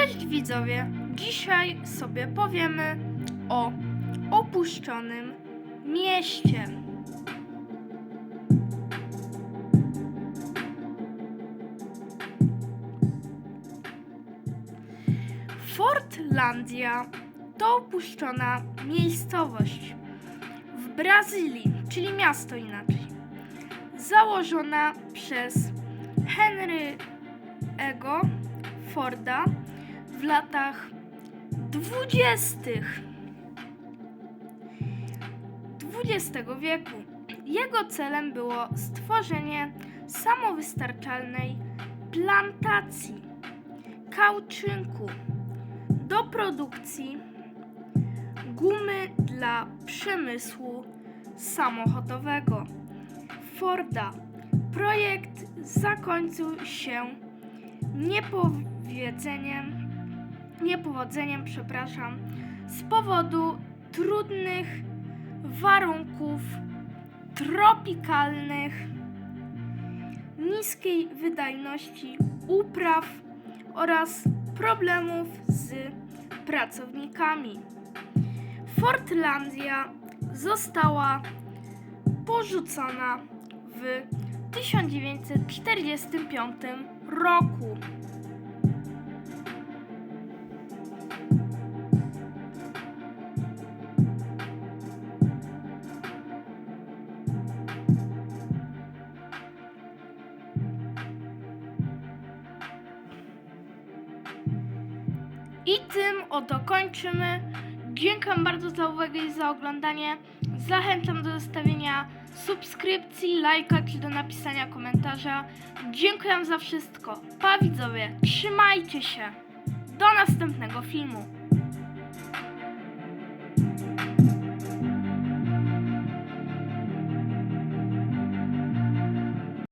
Cześć widzowie! Dzisiaj sobie powiemy o opuszczonym mieście. Fortlandia to opuszczona miejscowość w Brazylii, czyli miasto inaczej, założona przez Henry'ego Forda w latach dwudziestych XX wieku. Jego celem było stworzenie samowystarczalnej plantacji kauczynku do produkcji gumy dla przemysłu samochodowego Forda. Projekt zakończył się niepowiedzeniem, niepowodzeniem, przepraszam, z powodu trudnych warunków tropikalnych, niskiej wydajności upraw oraz problemów z pracownikami. Fortlandia została porzucona w 1945 roku. I tym oto kończymy. Dziękuję bardzo za uwagę i za oglądanie. Zachęcam do zostawienia subskrypcji, lajka czy do napisania komentarza. Dziękuję za wszystko. Pa widzowie, trzymajcie się. Do następnego filmu.